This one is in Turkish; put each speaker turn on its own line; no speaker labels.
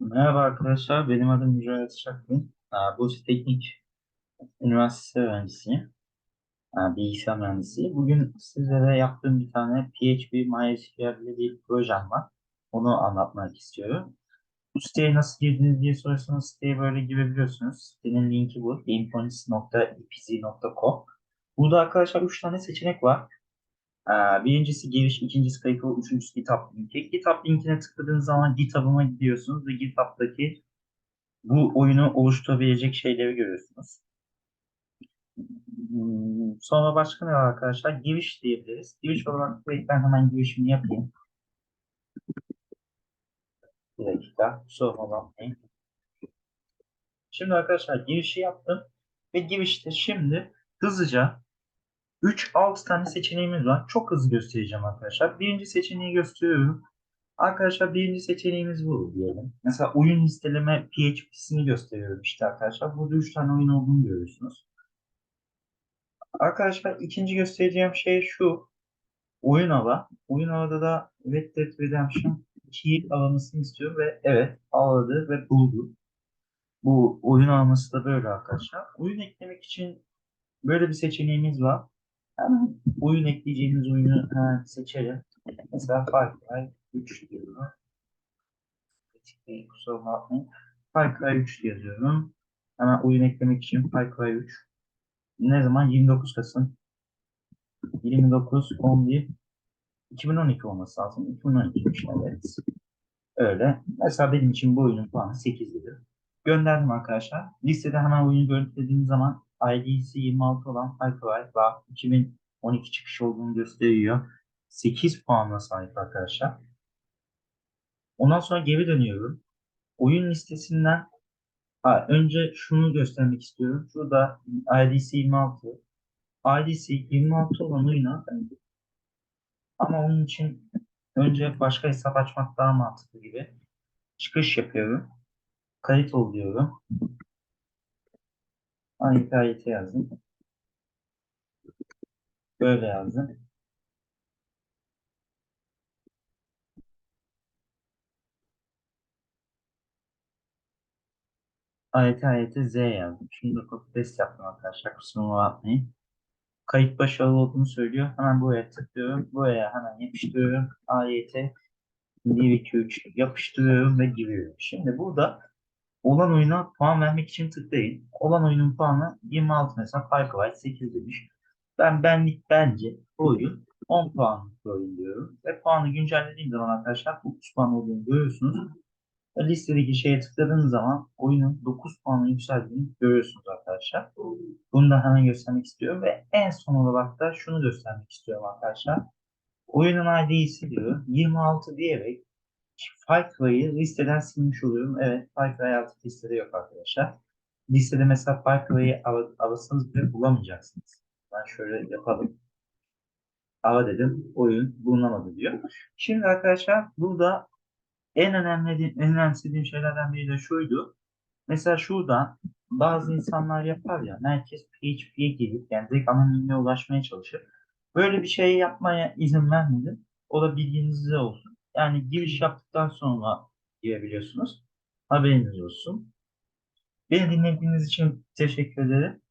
Merhaba arkadaşlar, benim adım Mücahit Çakın. Aa, Bursa Teknik Üniversitesi öğrencisiyim. Aa, Bilgisayar mühendisiyim. Bugün sizlere yaptığım bir tane PHP MySQL ile bir projem var. Onu anlatmak istiyorum. Bu siteye nasıl girdiniz diye sorarsanız siteye böyle girebiliyorsunuz. Sitenin linki bu. gamepoints.epz.com Burada arkadaşlar 3 tane seçenek var. Aa, Birincisi giriş, ikincisi kayıt, üçüncüsü GitHub linki. GitHub linkine tıkladığınız zaman GitHub'ıma gidiyorsunuz ve GitHub'daki bu oyunu oluşturabilecek şeyleri görüyorsunuz. Hmm, Sonra başka ne var arkadaşlar? Giriş diyebiliriz. Giriş olarak ben hemen girişimi yapayım. Bir dakika. Sorma bakmayın. Şimdi arkadaşlar girişi yaptım. Ve girişte şimdi hızlıca 3-6 tane seçeneğimiz var. Çok hızlı göstereceğim arkadaşlar. Birinci seçeneği gösteriyorum. Arkadaşlar birinci seçeneğimiz bu diyelim. Mesela oyun listeleme PHP'sini gösteriyorum işte arkadaşlar. Burada 3 tane oyun olduğunu görüyorsunuz. Arkadaşlar ikinci göstereceğim şey şu. Oyun hava. Oyun havada da Red Dead Redemption 2'yi almasını istiyor ve evet aldı ve buldu. Bu oyun alması da böyle arkadaşlar. Oyun eklemek için böyle bir seçeneğimiz var. Hemen oyun ekleyeceğimiz oyunu hemen seçelim. Mesela Far Cry 3 diyorum. Kusura bakmayın. Far Cry 3 yazıyorum. Hemen oyun eklemek için Far Cry 3. Ne zaman? 29 Kasım 29 11 2012 olması lazım. 2012'miş evet. Öyle. Mesela benim için bu oyunun puanı 8'dir. Gönderdim arkadaşlar. Listede hemen oyunu görüntülediğim zaman ID'si 26 olan var. 2012 çıkış olduğunu gösteriyor. 8 puanla sahip arkadaşlar. Ondan sonra geri dönüyorum. Oyun listesinden ha, önce şunu göstermek istiyorum. Şurada ID'si 26. ID'si 26 olan oyuna ama onun için önce başka hesap açmak daha mantıklı gibi. Çıkış yapıyorum. Kayıt ol diyorum. Aynı kayıtı yazdım. Böyle yazdım. AYT AYT Z yazdım. Şimdi de copy paste yaptım arkadaşlar. Kusuruma bakmayın. Kayıt başarılı olduğunu söylüyor. Hemen buraya tıklıyorum. Buraya hemen yapıştırıyorum. AYT 1, 2, 3 yapıştırıyorum ve giriyorum. Şimdi burada olan oyuna puan vermek için tıklayın. Olan oyunun puanı 26 mesela Far Cry 8 demiş. Ben benlik bence bu oyun 10 puanlık oyun diyorum. Ve puanı güncellediğim zaman arkadaşlar 9 puan olduğunu görüyorsunuz. Listedeki şeye tıkladığınız zaman oyunun 9 puanı yükseldiğini görüyorsunuz arkadaşlar. Bunu da hemen göstermek istiyorum ve en son olarak da şunu göstermek istiyorum arkadaşlar. Oyunun ID'si diyor 26 diyerek Far listeden silmiş oluyorum. Evet Far artık listede yok arkadaşlar. Listede mesela Far Cry'ı bile bulamayacaksınız. Ben şöyle yapalım. Ara dedim. Oyun bulunamadı diyor. Şimdi arkadaşlar burada en önemli en önemsediğim şeylerden biri de şuydu. Mesela şurada bazı insanlar yapar ya herkes PHP'ye girip yani direkt anonimliğe ulaşmaya çalışır. Böyle bir şey yapmaya izin vermedim. O da bilginizde olsun. Yani giriş yaptıktan sonra girebiliyorsunuz. Haberiniz olsun. Beni dinlediğiniz için teşekkür ederim.